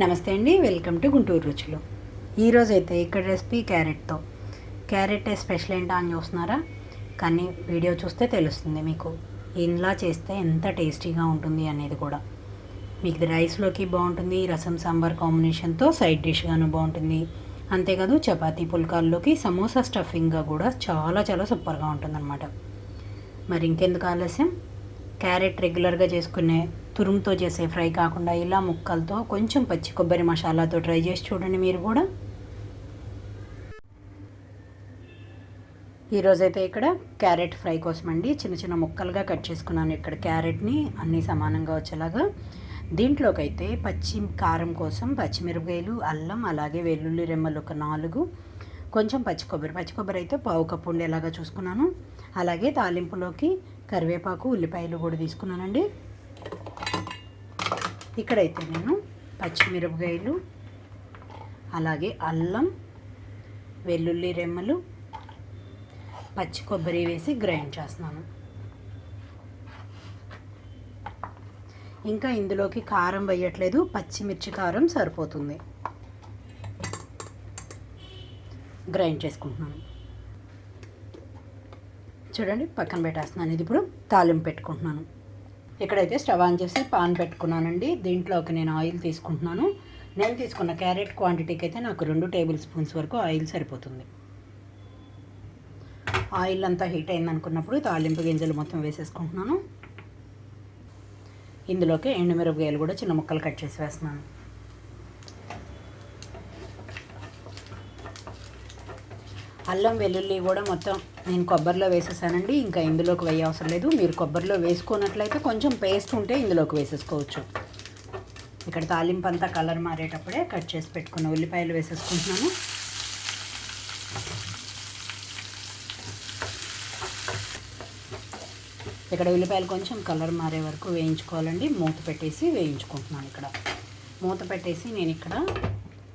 నమస్తే అండి welcome to Guntur రుచులు. ఈరోజు అయితే ఇక్కడ రెసిపీ క్యారెట్తో. క్యారెట్ స్పెషల్ ఏంటా అని చూస్తున్నారా? కానీ వీడియో చూస్తే తెలుస్తుంది మీకు. ఇలా చేస్తే ఎంత టేస్టీగా ఉంటుంది అనేది కూడా. మీకు రైస్లోకి బాగుంటుంది రసం సాంబార్ కాంబినేషన్తో సైడ్ డిష్గాను బాగుంటుంది. అంతేకాదు చపాతీ పుల్కాల్లోకి సమోసా స్టఫింగ్గా కూడా చాలా చాలా సూపర్గా ఉంటుందన్నమాట. మరి ఇంకెందుకు ఆలస్యం? క్యారెట్ రెగ్యులర్గా చేసుకునే తురుముతో చేసే ఫ్రై కాకుండా ఇలా ముక్కలతో కొంచెం పచ్చి కొబ్బరి మసాలాతో ట్రై చేసి చూడండి మీరు కూడా. ఈరోజైతే ఇక్కడ క్యారెట్ ఫ్రై కోసం అండి. చిన్న చిన్న ముక్కలుగా కట్ చేసుకున్నాను ఇక్కడ క్యారెట్ని అన్నీ సమానంగా వచ్చేలాగా. దీంట్లోకైతే పచ్చి కారం కోసం పచ్చిమిరపకాయలు అల్లం అలాగే వెల్లుల్లి రెమ్మలు ఒక నాలుగు. కొంచెం పచ్చి కొబ్బరి. పచ్చి కొబ్బరి అయితే పావు కప్పు ఉండేలాగా చూసుకున్నాను. అలాగే తాలింపులోకి కరివేపాకు ఉల్లిపాయలు కూడా తీసుకున్నానండి. ఇక్కడైతే నేను పచ్చిమిరపకాయలు అలాగే అల్లం వెల్లుల్లి రెమ్మలు పచ్చి కొబ్బరి వేసి గ్రైండ్ చేస్తున్నాను. ఇంకా ఇందులోకి కారం వేయట్లేదు పచ్చిమిర్చి కారం సరిపోతుంది. గ్రైండ్ చేసుకుంటున్నాను. చూడండి పక్కన పెట్టేస్తున్నాను. ఇది ఇప్పుడు తాలింపు పెట్టుకుంటున్నాను. ఇక్కడైతే స్టవ్ ఆన్ చేసి పాన్ పెట్టుకున్నానండి. దీంట్లోకి నేను ఆయిల్ తీసుకుంటున్నాను. నేను తీసుకున్న క్యారెట్ క్వాంటిటీకి అయితే నాకు రెండు టేబుల్ స్పూన్స్ వరకు ఆయిల్ సరిపోతుంది. ఆయిల్ అంతా హీట్ అయిందనుకున్నప్పుడు తాలింపు గింజలు మొత్తం వేసేసుకుంటున్నాను. ఇందులోకి ఎండుమిరపకాయలు కూడా చిన్న ముక్కలు కట్ చేసి వేస్తున్నాను. అల్లం వెల్లుల్లి కూడా మొత్తం నేను కొబ్బరిలో వేసేసానండి. ఇంకా ఇందులోకి వేయ అవసరం లేదు. మీరు కొబ్బరిలో వేసుకున్నట్లయితే కొంచెం పేస్ట్ ఉంటే ఇందులోకి వేసేసుకోవచ్చు. ఇక్కడ తాలింపు అంతా కలర్ మారేటప్పుడే కట్ చేసి పెట్టుకున్న ఉల్లిపాయలు వేసేసుకుంటున్నాను. ఇక్కడ ఉల్లిపాయలు కొంచెం కలర్ మారే వరకు వేయించుకోవాలండి. మూత పెట్టేసి వేయించుకుంటున్నాను ఇక్కడ. మూత పెట్టేసి నేను ఇక్కడ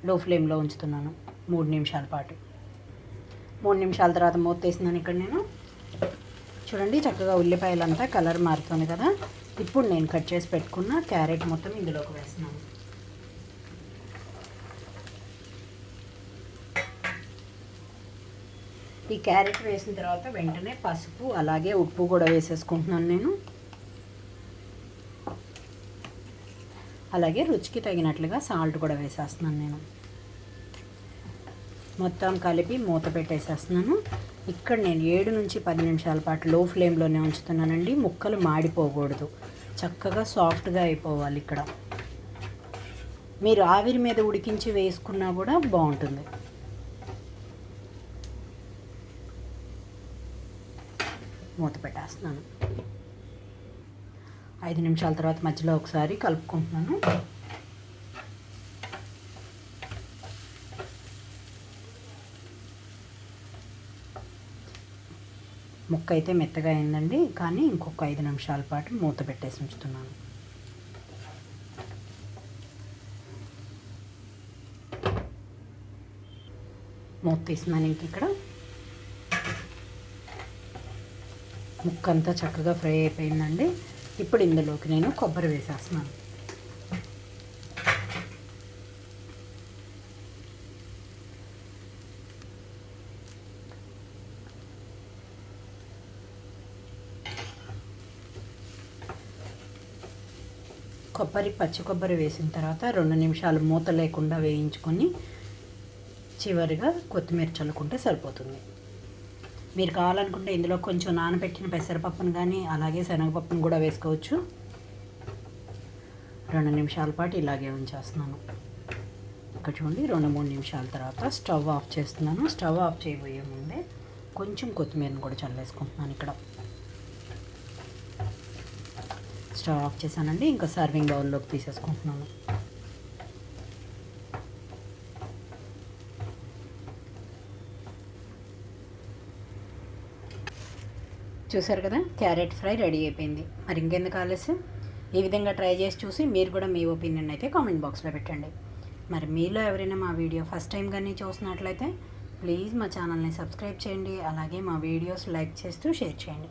లో ఫ్లేమ్లో ఉంచుతున్నాను. మూడు నిమిషాల పాటు. మూడు నిమిషాల తర్వాత మూతేసినాను ఇక్కడ నేను. చూడండి చక్కగా ఉల్లిపాయలంతా కలర్ మారుతుంది కదా. ఇప్పుడు నేను కట్ చేసి పెట్టుకున్న క్యారెట్ మొత్తం ఇందులోకి వేస్తున్నాను. ఈ క్యారెట్ వేసిన తర్వాత వెంటనే పసుపు అలాగే ఉప్పు కూడా వేసేసుకుంటున్నాను నేను. అలాగే రుచికి తగినట్లుగా సాల్ట్ కూడా వేసేస్తున్నాను నేను. మొత్తం కలిపి మూత పెట్టేసేస్తున్నాను. ఇక్కడ నేను ఏడు నుంచి పది నిమిషాల పాటు లో ఫ్లేమ్లోనే ఉంచుతున్నానండి. ముక్కలు మాడిపోకూడదు. చక్కగా సాఫ్ట్గా అయిపోవాలి ఇక్కడ. మీరు ఆవిరి మీద ఉడికించి వేసుకున్నా కూడా బాగుంటుంది. మూత పెట్టేస్తున్నాను. ఐదు నిమిషాల తర్వాత మధ్యలో ఒకసారి కలుపుకుంటున్నాను. ముక్క అయితే మెత్తగా అయిందండి కానీ ఇంకొక ఐదు నిమిషాల పాటు మూత పెట్టేసి ఉంచుతున్నాను. మూత తీసినాను ఇంక ఇక్కడ. ముక్క అంతా చక్కగా ఫ్రై అయిపోయిందండి. ఇప్పుడు ఇందులోకి నేను కొబ్బరి వేసేస్తున్నాను. కొబ్బరి పచ్చి కొబ్బరి వేసిన తర్వాత రెండు నిమిషాలు మూత లేకుండా వేయించుకొని చివరిగా కొత్తిమీర చల్లుకుంటే సరిపోతుంది. మీరు కావాలనుకుంటే ఇందులో కొంచెం నానబెట్టిన పెసరపప్పును కానీ అలాగే శనగపప్పును కూడా వేసుకోవచ్చు. రెండు నిమిషాల పాటు ఇలాగే ఉంచేస్తున్నాను. ఇక్కడ చూడండి రెండు మూడు నిమిషాల తర్వాత స్టవ్ ఆఫ్ చేస్తున్నాను. స్టవ్ ఆఫ్ చేయబోయే ముందే కొంచెం కొత్తిమీరను కూడా చల్లేసుకుంటున్నాను ఇక్కడ. స్టవ్ ఆఫ్ చేశానండి. ఇంకా సర్వింగ్ బౌల్లోకి తీసేసుకుంటున్నాను. చూసారు కదా? క్యారెట్ ఫ్రై రెడీ అయిపోయింది. మరి ఇంకెందుకు ఆలస్యం? ఈ విధంగా ట్రై చేసి చూసి మీరు కూడా మీ ఒపీనియన్ అయితే కామెంట్ బాక్స్లో పెట్టండి. మరి మీలో ఎవరైనా మా వీడియో ఫస్ట్ టైం కానీ చూసినట్లయితే ప్లీజ్ మా ఛానల్ని సబ్స్క్రైబ్ చేయండి. అలాగే మా వీడియోస్ లైక్ చేస్తూ షేర్ చేయండి.